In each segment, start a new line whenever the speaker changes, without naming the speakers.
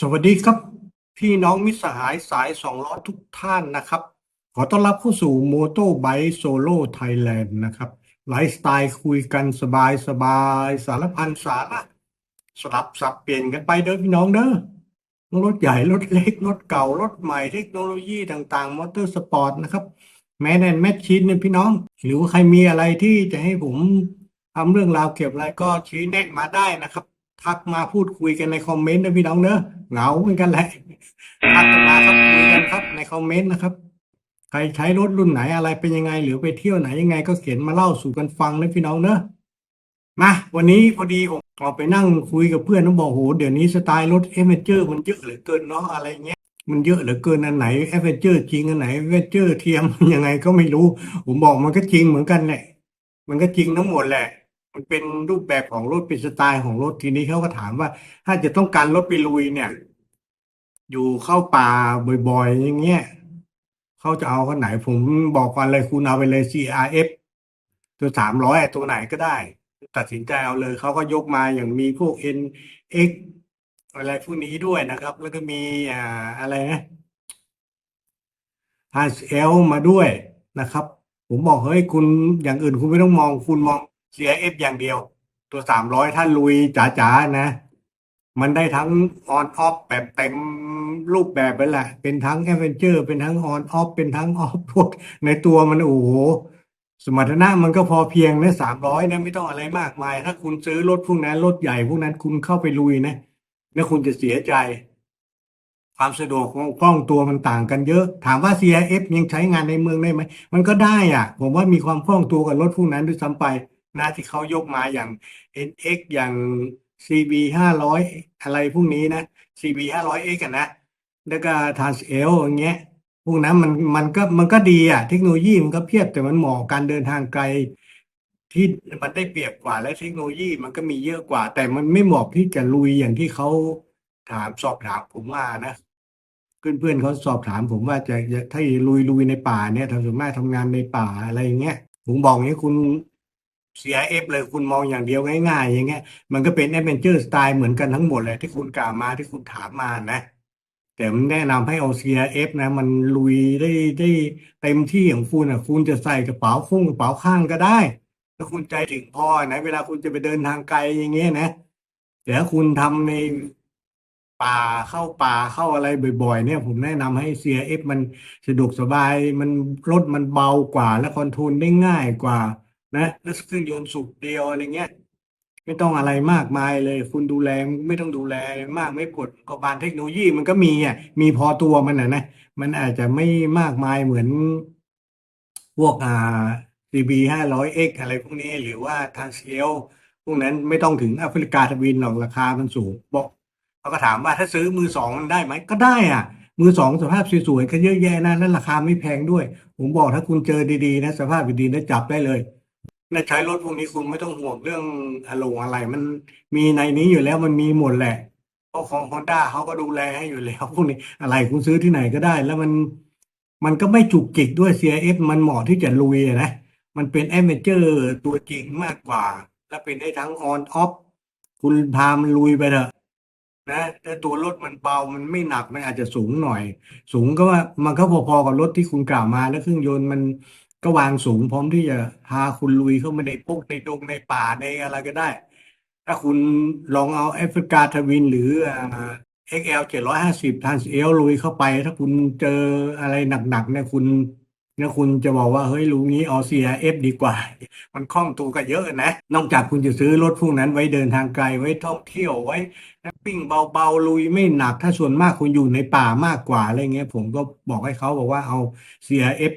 สวัสดีครับ พี่น้องมิสหายสายสองล้อทุกท่านนะครับ ขอต้อนรับเข้าสู่ m o t o b i k e Solo Thailand นะครับไลฟ์สไตล์คุยกันสบายสบายสารพันสาระสลับสับเปลี่ยนกันไปเด้อพี่น้องเด้อรถใหญ่รถเล็ก รถเก่า รถใหม่เทคโนโลยีต่างๆ มอเตอร์สปอร์ตนะครับ แมนแอนแมชชีนเนี่ยพี่น้อง หรือว่าใครมีอะไรที่จะให้ผมทำเรื่องราวเกี่ยวกับอะไรก็ชี้แนะมาได้นะครับ ทักมาพูดคุยกันในคอมเมนต์นะพี่น้องเนอะเหงาเหมือนกันแหละทักกันมาครับคุยกันครับในคอมเมนต์นะครับ ใครใช้รถรุ่นไหนอะไรเป็นยังไง หรือไปเที่ยวไหนยังไง ก็เขียนมาเล่าสู่กันฟังนะพี่น้องเนอะมาวันนี้พอดีผมออกไปนั่งคุยกับเพื่อนแล้วบอกโหเดี๋ยวนี้สไตล์รถเอเวอเจอร์มันเยอะเหลือเกินเนาะอะไรเงี้ยมันเยอะเหลือเกินอันไหนเอเวอเจอร์จริงอันไหนเอเวอเจอร์เทียมยังไงก็ไม่รู้ ผมบอกมันก็จริงเหมือนกันแหละมันก็จริงทั้งหมดแหละ มันเป็นรูปแบบของรถเป็นสไตล์ของรถทีนี้เขาก็ถามว่า ถ้าจะต้องการรถไปลุยเนี่ย อยู่เข้าป่าบ่อยๆ อย่างเงี้ยเขาจะเอาคันไหน ผมบอกก่อนเลยคุณเอาไปเลย CRF ตัวสามร้อยตัวไหนก็ได้ ตัดสินใจเอาเลยเขาก็ยกมาอย่างมีพวก NX อะไรพวกนี้ด้วยนะครับ แล้วก็มีอ่าอะไรนะ HL มาด้วยนะครับ ผมบอกเฮ้ยคุณอย่างอื่นคุณไม่ต้องมองคุณมอง CIF อย่างเดียว ตัวสามร้อยถ้าลุยจ๋าๆนะ มันได้ทั้งออนออฟแบบเต็มรูปแบบไปแหละเป็นทั้งแอดเวนเจอร์ เป็นทั้งออนออฟเป็นทั้งออฟพวกในตัวมันโอ้โหสมรรถนะมันก็พอเพียงนะสามร้อยนะไม่ต้องอะไรมากมาย ถ้าคุณซื้อรถพวกนั้นรถใหญ่พวกนั้นคุณเข้าไปลุยนะแล้วคุณจะเสียใจ ความสะดวกของคล่องตัวมันต่างกันเยอะ ถามว่า CRF ยังใช้งานในเมืองได้ไหม มันก็ได้อะ ผมว่ามีความคล่องตัวกับรถพวกนั้นด้วยซ้ำไป นะที่เขายกมาอย่าง NX อย่าง CB ห้าร้อยอะไรพวกนี้นะ CB ห้าร้อย X กันนะแล้วก็ Trans-L อย่างเงี้ยพวกนั้นมันมันก็มันก็ดีอะ เทคโนโลยีมันก็เพียบแต่มันเหมาะการเดินทางไกลที่มันได้เปรียบกว่าและเทคโนโลยีมันก็มีเยอะกว่า แต่มันไม่เหมาะที่จะลุยอย่างที่เขาถามสอบถามผมว่านะเพื่อนๆเขาสอบถามผมว่าจะจะถ้าลุยลุยในป่าเนี่ยทำส่วนมากทำงานในป่าอะไรอย่างเงี้ยผมบอกอย่างนี้คุณ CIF เลยคุณมองอย่างเดียวง่ายๆ อย่างเงี้ยมันก็เป็นแอดเวนเจอร์สไตล์เหมือนกันทั้งหมดเลยที่คุณกล่าวมาที่คุณถามมานะ แต่ผมแนะนำให้เอา CRF นะ มันลุยได้ได้เต็มที่ของคุณอะ คุณจะใส่กระเป๋าคุ้งกระเป๋าข้างก็ได้ ถ้าคุณใจถึงพอนะ เวลาคุณจะไปเดินทางไกลอย่างเงี้ยนะแต่ถ้าคุณทำในป่าเข้าป่าเข้าอะไรบ่อยๆ เนี่ยผมแนะนำให้ CRF มันสะดวกสบายมันรถมันเบากว่าและคอนโทรลได้ง่ายกว่า นะแล้วเครื่องยนต์สูบเดียวอะไรเงี้ย ไม่ต้องอะไรมากมายเลย คุณดูแลไม่ต้องดูแลมากไม่กดกบาลเทคโนโลยีมันก็มีอะมีพอตัวมันอะนะมันอาจจะไม่มากมายเหมือนพวกอ่า CB ห้าร้อย X อะไรพวกนี้ หรือว่าทางเซลพวกนั้นไม่ต้องถึงแอฟริกาทวินหรอกราคามันสูงบอกเขาก็ถามว่าถ้าซื้อมือสองมันได้ไหมก็ได้อะ มือสองสภาพสวยๆก็เยอะแยะนะแล้วราคาไม่แพงด้วย ผมบอกถ้าคุณเจอดีๆนะ สภาพดีๆนะจับได้เลย ในใช้รถพวกนี้คุณไม่ต้องห่วงเรื่องอารมณ์อะไร มันมีในนี้อยู่แล้วมันมีหมดแหละเพราะของ Honda เขาก็ดูแลให้อยู่แล้วพวกนี้อะไรคุณซื้อที่ไหนก็ได้ แล้วมันมันก็ไม่จุกจิกด้วย CRF มันเหมาะที่จะลุยนะมันเป็นแอดเวนเจอร์ตัวจริงมากกว่า และเป็นได้ทั้งออนออฟคุณพามันลุยไปเถอะนะแต่ตัวรถมันเบามันไม่หนักมันอาจจะสูงหน่อย สูงก็ว่ามันก็พอๆกับรถที่คุณกล่าวมาแล้วเครื่องยนต์มัน ก็วางสูงพร้อมที่จะพาคุณลุยเข้ามาในพวกในดงในป่าในอะไรก็ได้ ถ้าคุณลองเอาแอฟริกาทวินหรือเอ่า XL เจ็ดร้อยห้าสิบทันเอลลุยเข้าไป ถ้าคุณเจออะไรหนักๆเนี่ยคุณเนี่ยคุณจะบอกว่าเฮ้ยลุงนี้เอา CRF ดีกว่า มันคล่องตัวก็เยอะนะนอกจากคุณจะซื้อรถพวกนั้นไว้เดินทางไกลไว้ท่องเที่ยวไว้ปิ้งเบาๆลุยไม่หนักถ้าส่วนมากคุณอยู่ในป่ามากกว่าอะไรเงี้ยผมก็บอกให้เขาบอกว่าเอา CRF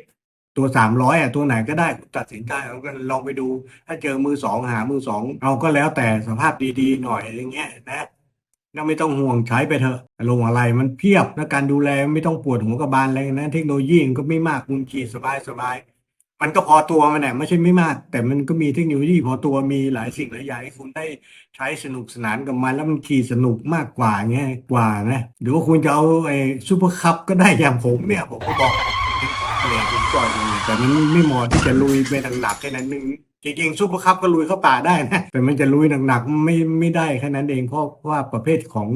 ตัวสามร้อยอะตัวไหนก็ได้ตัดสินใจเอาก็ลองไปดู ถ้าเจอมือสองหามือสองเอาก็แล้วแต่สภาพดีๆหน่อยอะไรเงี้ยนะก็ไม่ต้องห่วงใช้ไปเถอะลงอะไรมันเพียบและการดูแลไม่ต้องปวดหัวกับบานอะไรนะ เทคโนโลยีมันก็ไม่มากคุณขี่สบายสบายๆมันก็พอตัวมันแหละไม่ใช่ไม่มาก แต่มันก็มีเทคโนโลยีพอตัวมีหลายสิ่งหลายอย่างให้คุณได้ใช้สนุกสนานกับมันแล้วมันขี่สนุกมากกว่าเงี้ยกว่านะหรือว่าคุณจะเอาไอ้ซูเปอร์คัพก็ได้อย่างผมเนี่ยผมก็บอกเนี่ย ผมจอดอยู่แต่มันไม่เหมาะที่จะลุยไปหนักๆแค่นั้นนึงจริงๆซุปเปอร์คัพก็ลุยเข้าป่าได้นะ แต่มันจะลุยหนักๆไม่ไม่ได้แค่นั้นเองเพราะว่าประเภทของ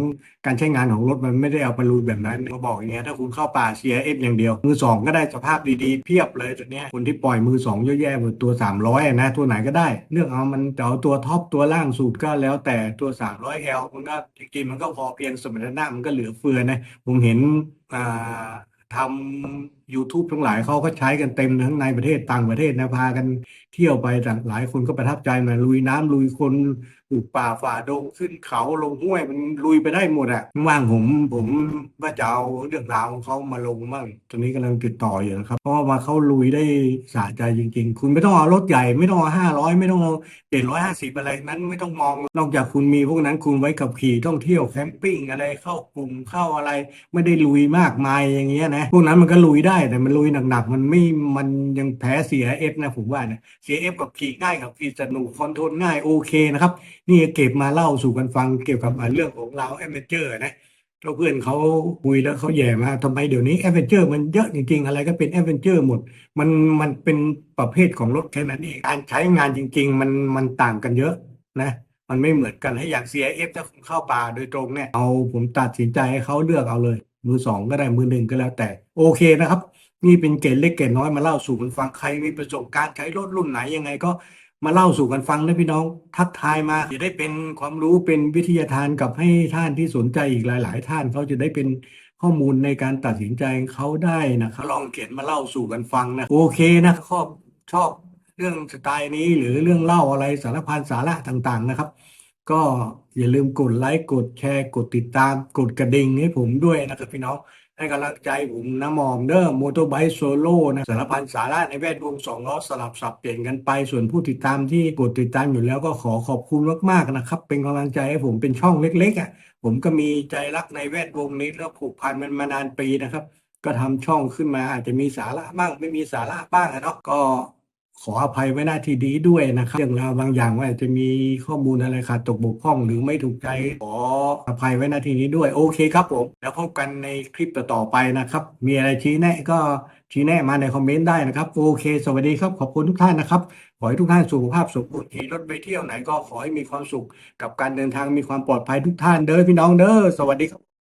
การใช้งานของรถมันไม่ได้เอาไปลุยแบบนั้นก็บอกอย่างเงี้ยถ้าคุณเข้าป่า CRF อฟอย่างเดียว มือสองก็ได้สภาพดีๆเพียบเลยตัวเนี้ยคนที่ปล่อยมือสองเยอะแยะหมดตัว 300อะนะตัวไหนก็ได้เลือกเอามันจะเอาตัวท็อปตัวล่างสูตรก็แล้วแต่ตัว 300L มันก็จริงๆมันก็พอเพียงสมรรถนะมันก็เหลือเฟือนะผมเห็นอ่าทำ YouTube ทั้งหลายเขาก็ใช้กันเต็มทั้งในประเทศต่างประเทศนะพากันเที่ยวไปต่หลายคนก็ประทับใจมาลุยน้ำลุยคนปลูกป่าฝ่าดงขึ้นเขาลงห้วยมันลุยไปได้หมดอะว่างผมผมว่าจะเอาเรื่องราวของเขามาลงบ้างตอนนี้กำลังติดต่ออยู่นะครับ เพราะว่าเขาลุยได้สะใจจริง ๆ คุณไม่ต้องเอารถใหญ่ไม่ต้องเอาห้าร้อยไม่ต้องเอาเจ็ดร้อยห้าสิบอะไรนั้นไม่ต้องมอง นอกจากคุณมีพวกนั้นคุณไว้ขับขี่ท่องเที่ยวแคมปิ้งอะไรเข้ากลุ่มเข้าอะไร ไม่ได้ลุยมากมายอย่างเงี้ยนะพวกนั้นมันก็ลุยได้แต่มันลุยหนักๆ มันไม่มันยังแพ้ CRF นะผมว่านะ CRF กับขี่ง่ายกับขี่สนุกคอนโทรลง่ายโอเคนะครับ นี่เก็บมาเล่าสู่กันฟังเกี่ยวกับเรื่องของเราแอดเวนเจอร์นะเพื่อนเขาคุยแล้วเขาแย่มาทำไมเดี๋ยวนี้แอดเวนเจอร์มันเยอะจริงๆ อะไรก็เป็นแอดเวนเจอร์หมด มันมันเป็นประเภทของรถแค่นั้นเองการใช้งานจริง ๆ มันมันต่างกันเยอะนะ มันไม่เหมือนกันให้อย่าง CIF ถ้าคุณเข้าป่าโดยตรงเนี่ยเอาผมตัดสินใจให้เขาเลือกเอาเลย มือสองก็ได้มือหนึ่งก็แล้วแต่ โอเคนะครับ นี่เป็นเกร็ดเล็กเกร็ดน้อยมาเล่าสู่กันฟังใครมีประสบการณ์ใช้รถรุ่นไหนยังไงก็มาเล่าสู่กันฟังนะพี่น้องทักทายมาจะได้เป็นความรู้เป็นวิทยาทานกับให้ท่านที่สนใจอีกหลาย ๆ ท่านเขาจะได้เป็นข้อมูลในการตัดสินใจเขาได้นะครับลองเขียนมาเล่าสู่กันฟังนะโอเคนะชอบชอบเรื่องสไตล์นี้หรือเรื่องเล่าอะไรสารพันสาระต่าง ๆ นะครับ ก็อย่าลืมกดไลค์ กดแชร์ กดติดตาม กดกระดิ่งให้ผมด้วยนะครับพี่น้อง ให้กำลังใจผมนะมอมเด้อมอเตอร์ไบค์โซโล่นะสารพันสาระในแวดวงสองล้อสลับสับเปลี่ยนกันไป ส่วนผู้ติดตามที่กดติดตามอยู่แล้วก็ขอขอบคุณมากๆนะครับ เป็นกำลังใจให้ผมเป็นช่องเล็กๆอะผมก็มีใจรักในแวดวงนี้แล้วผูกพันมันมานานปีนะครับ ก็ทำช่องขึ้นมาอาจจะมีสาระบ้างไม่มีสาระบ้างอะเนาะก็ ขออภัยไว้หน้าที่นี้ด้วยนะครับ เรื่องราวบางอย่างว่าจจะมีข้อมูลอะไรขาดตกบกพร่อง หรือไม่ถูกใจขออภัยไว้หน้าที่นี้ด้วยโอเคครับผม แล้วพบกันในคลิปต่อๆไปนะครับ มีอะไรชี้แนะก็ชี้แนะมาในคอมเมนต์ได้นะครับ โอเค สวัสดีครับ ขอบคุณทุกท่านนะครับ ขอให้ทุกท่านสุขภาพสมบูรณ์ขี่รถไปเที่ยวไหนก็ขอให้มีความสุข กับการเดินทางมีความปลอดภัยทุกท่านเด้อพี่น้องเด้อสวัสดีครับ